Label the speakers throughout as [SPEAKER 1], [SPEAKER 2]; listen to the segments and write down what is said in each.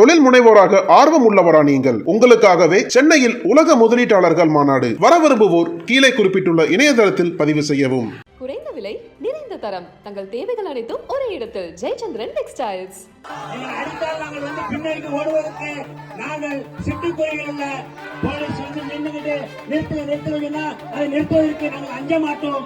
[SPEAKER 1] தொழில் முனைவோராக ஆர்வம் உள்ளவரா நீங்கள். உங்களுக்காகவே சென்னையில் உலக முதலீட்டாளர்கள் மாநாடு வர விரும்புவோர் கீழே குறிப்பிட்டுள்ள இணையதளத்தில் பதிவு செய்யவும்.
[SPEAKER 2] குறைந்த விலை நிறைந்த தரம். தங்கள் தேவைகள் அனைத்தும் ஒரே இடத்தில். ஜெயச்சந்திரன் டெக்ஸ்டைல்ஸ்
[SPEAKER 3] நீங்கள் அடித்தால் நாங்கள் வந்து பின்னணிக்கு ஓடுவதற்கு நாங்கள் சிட்டுக்குருவிகள் அல்ல போலீஸ் வந்து நின்றுகிட்டு நிறுத்துங்க நிறுத்துவீங்கன்னா அதை நிறுத்துவதற்கு நாங்கள் அஞ்ச மாட்டோம்.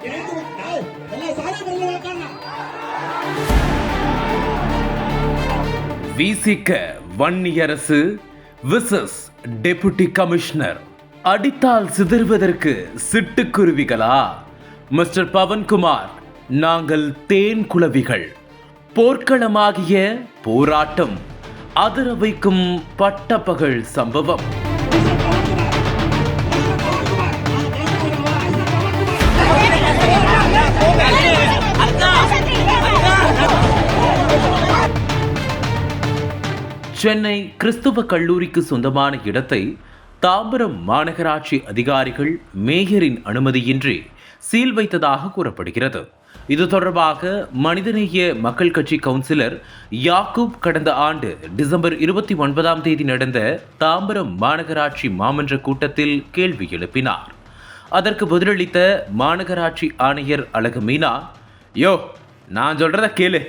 [SPEAKER 4] விசிக வன்னியரசு விசஸ் டெபுட்டி கமிஷனர் அடித்தால் சிதறுவதற்கு சிட்டுக்குருவிகளா? மிஸ்டர் பவன்குமார் நாங்கள் தேன் குளவிகள் போர்க்களமாகிய போராட்டம் அதிர வைக்கும் பட்டப்பகல் சம்பவம். சென்னை கிறிஸ்துவ கல்லூரிக்கு சொந்தமான இடத்தை தாம்பரம் மாநகராட்சி அதிகாரிகள் மேயரின் அனுமதியின்றி சீல் வைத்ததாக கூறப்படுகிறது. இது தொடர்பாக மனிதநேய மக்கள் கட்சி கவுன்சிலர் யாக்கூப் கடந்த ஆண்டு டிசம்பர் இருபத்தி ஒன்பதாம் தேதி நடந்த தாம்பரம் மாநகராட்சி மாமன்ற கூட்டத்தில் கேள்வி எழுப்பினார். அதற்கு பதிலளித்த மாநகராட்சி ஆணையர் அழகு மீனா யோ நான் சொல்றத கேளு.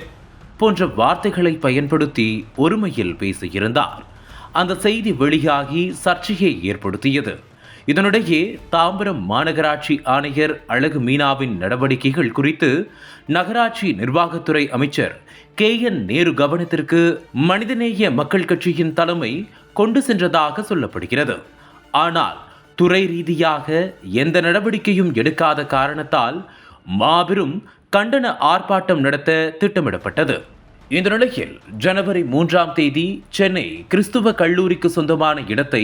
[SPEAKER 4] போன்ற வார்த்தைகளை பயன்படுத்தி ஒருமையில் பேசியிருந்தார். அந்த செய்தி வெளியாகி சர்ச்சையை ஏற்படுத்தியது. இதனிடையே தாம்பரம் மாநகராட்சி ஆணையர் அழகு மீனாவின் நடவடிக்கைகள் குறித்து நகராட்சி நிர்வாகத்துறை அமைச்சர் கே. என். நேரு கவனத்திற்கு மனிதநேய மக்கள் கட்சியின் தலைமை கொண்டு சென்றதாக சொல்லப்படுகிறது. ஆனால் துறை ரீதியாக எந்த நடவடிக்கையும் எடுக்காத காரணத்தால் மாபெரும் கண்டன ஆர்ப்பாட்டம் நடத்த திட்டமிடப்பட்டது. இந்த நிலையில் ஜனவரி மூன்றாம் தேதி சென்னை கிறிஸ்துவ கல்லூரிக்கு சொந்தமான இடத்தை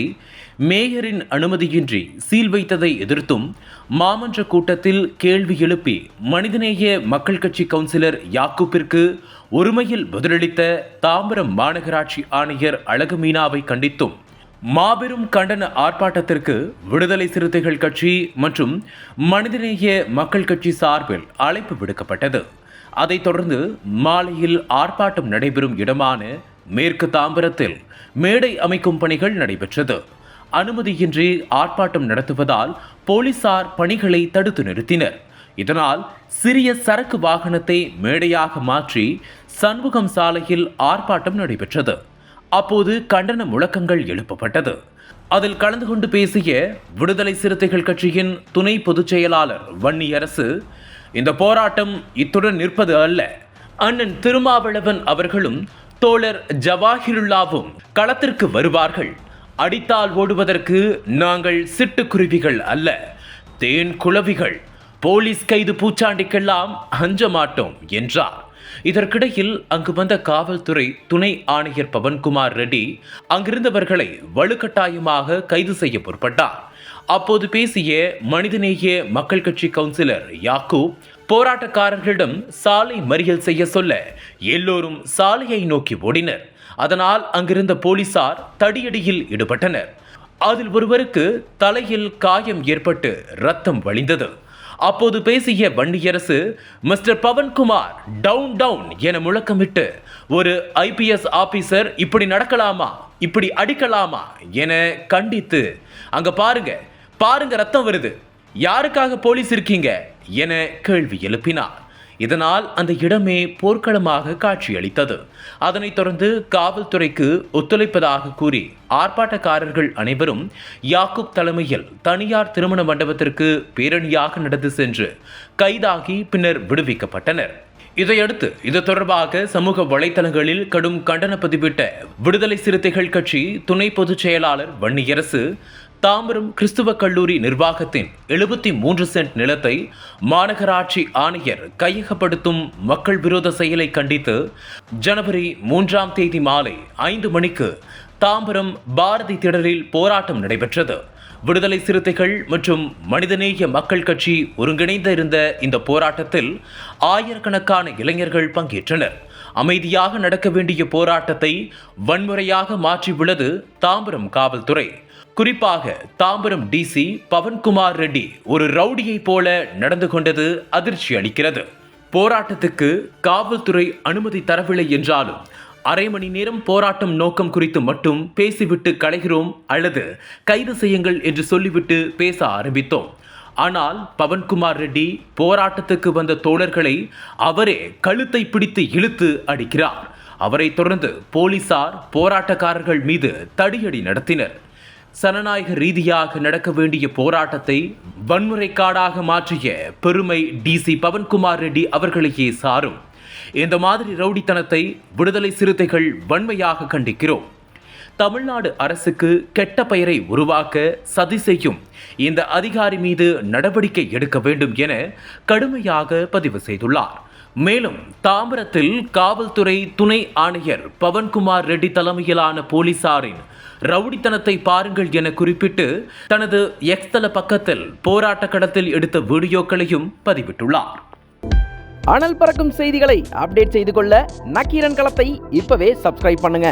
[SPEAKER 4] மேயரின் அனுமதியின்றி சீல் வைத்ததை எதிர்த்தும் மாமன்ற கூட்டத்தில் கேள்வி எழுப்பி மனிதநேய மக்கள் கட்சி கவுன்சிலர் யாக்குப்பிற்கு ஒருமையில் பதிலளித்த தாம்பரம் மாநகராட்சி ஆணையர் அழகுமீனாவை கண்டித்தும் மாபெரும் கண்டன ஆர்ப்பாட்டத்திற்கு விடுதலை சிறுத்தைகள் கட்சி மற்றும் மனிதநேய மக்கள் கட்சி சார்பில் அழைப்பு விடுக்கப்பட்டது. அதைத் தொடர்ந்து மாலையில் ஆர்ப்பாட்டம் நடைபெறும் இடமான மேற்கு தாம்பரத்தில் மேடை அமைக்கும் பணிகள் நடைபெற்றது. அனுமதியின்றி ஆர்ப்பாட்டம் நடத்துவதால் போலீசார் பணிகளை தடுத்து நிறுத்தினர். இதனால் சிறிய சரக்கு வாகனத்தை மேடையாக மாற்றி சண்முகம் சாலையில் ஆர்ப்பாட்டம் நடைபெற்றது. அப்போது கண்டன முழக்கங்கள் எழுப்பப்பட்டது. அதில் கலந்து கொண்டு பேசிய விடுதலை சிறுத்தைகள் கட்சியின் துணை பொதுச் செயலாளர் வன்னியரசு இந்த போராட்டம் இத்துடன் நிற்பது அல்ல. அண்ணன் திருமாவளவன் அவர்களும் தோழர் ஜவாஹிருல்லாவும் களத்திற்கு வருவார்கள். அடித்தால் ஓடுவதற்கு நாங்கள் சிட்டுக்குருவிகள் அல்ல தேன் குளவிகள் போலீஸ் கைது பூச்சாண்டிக்கெல்லாம் அஞ்ச மாட்டோம் என்றார். இதற்கிடையில் அங்கு வந்த காவல்துறை துணை ஆணையர் பவன்குமார் ரெட்டி அங்கிருந்தவர்களை வலுக்கட்டாயமாக கைது செய்ய பொறுப்பட்டார் அப்போது பேசிய மனிதநேய மக்கள் கட்சி கவுன்சிலர் யாக்கூப் போராட்டக்காரர்களிடம் சாலை மறியல் செய்ய சொல்ல எல்லோரும் சாலையை நோக்கி ஓடினர். அதனால் அங்கிருந்த போலீசார் தடியடியில் ஈடுபட்டனர். அதில் ஒருவருக்கு தலையில் காயம் ஏற்பட்டு ரத்தம் வழிந்தது. அப்போது பேசிய Vanniyarasu mister Pawan Kumar down down என முழக்கமிட்டு ஒரு ஐபிஎஸ் ஆபீசர் இப்படி நடக்கலாமா? இப்படி அடிக்கலாமா? என கண்டித்து அங்க பாருங்க பாருங்க ரத்தம் வருது. யாருக்காக போலீஸ் இருக்கீங்க? என கேள்வி எழுப்பினார். இதனால் அந்த இடமே போர்க்களமாக காட்சியளித்தது. அதனைத் தொடர்ந்து காவல்துறைக்கு ஒத்துழைப்பதாக கூறி ஆர்ப்பாட்டக்காரர்கள் அனைவரும் யாக்குப் தலைமையில் தனியார் திருமண மண்டபத்திற்கு பேரணியாக நடந்து சென்று கைதாகி பின்னர் விடுவிக்கப்பட்டனர். இதையடுத்து இது தொடர்பாக சமூக வலைதளங்களில் கடும் கண்டன பதிவிட்ட விடுதலை சிறுத்தைகள் கட்சி துணை பொதுச் செயலாளர் வன்னியரசு தாம்பரம் கிறிஸ்துவ கல்லூரி நிர்வாகத்தின் எழுபத்தி மூன்று சென்ட் நிலத்தை மாநகராட்சி ஆணையர் கையகப்படுத்தும் மக்கள் விரோத செயலை கண்டித்து ஜனவரி மூன்றாம் தேதி மாலை ஐந்து மணிக்கு தாம்பரம் பாரதி திடலில் போராட்டம் நடைபெற்றது. விடுதலை சிறுத்தைகள் மற்றும் மனிதநேய மக்கள் கட்சி ஒருங்கிணைந்த இருந்த இந்த போராட்டத்தில் ஆயிரக்கணக்கான இளைஞர்கள் பங்கேற்றனர். அமைதியாக நடக்க வேண்டிய போராட்டத்தை வன்முறையாக மாற்றியுள்ளது தாம்பரம் காவல்துறை. குறிப்பாக தாம்பரம் டிசி பவன்குமார் ரெட்டி ஒரு ரவுடியைப் போல நடந்து கொண்டது அதிர்ச்சி அளிக்கிறது. போராட்டத்துக்கு காவல்துறை அனுமதி தரவில்லை என்றாலும் அரை மணி நேரம் போராட்டம் நோக்கம் குறித்து மட்டும் பேசிவிட்டு கலைகிறோம் அல்லது கைது செய்யுங்கள் என்று சொல்லிவிட்டு பேச ஆரம்பித்தோம். ஆனால் பவன்குமார் ரெட்டி போராட்டத்துக்கு வந்த தோழர்களை அவரே கழுத்தை பிடித்து இழுத்து அடிக்கிறார். அவரை தொடர்ந்து போலீசார் போராட்டக்காரர்கள் மீது தடியடி நடத்தினர். சனநாயக ரீதியாக நடக்க வேண்டிய போராட்டத்தை வன்முறைக்காடாக மாற்றிய பெருமை டிசி பவன்குமார் ரெட்டி அவர்களையே சாரும். இந்த மாதிரி ரவுடித்தனத்தை விடுதலை சிறுத்தைகள் வன்மையாக கண்டிக்கிறோம். தமிழ்நாடு அரசுக்கு கெட்ட பெயரை உருவாக்க சதி செய்யும் இந்த அதிகாரி மீது நடவடிக்கை எடுக்க வேண்டும் என கடுமையாக பதிவு செய்துள்ளார். மேலும் தாம்பரத்தில் காவல்துறை துணை ஆணையர் பவன்குமார் ரெட்டி தலைமையிலான போலீசாரின் ரவுடித்தனத்தை பாருங்கள் என குறிப்பிட்டு தனது எக்ஸ்தல பக்கத்தில் போராட்ட கடத்தில் எடுத்த வீடியோக்களையும் பதிவிட்டுள்ளார்.
[SPEAKER 5] அனல் பறக்கும் செய்திகளை அப்டேட் செய்து கொள்ள நக்கீரன் களத்தை இப்பவே சப்ஸ்கிரைப் பண்ணுங்க.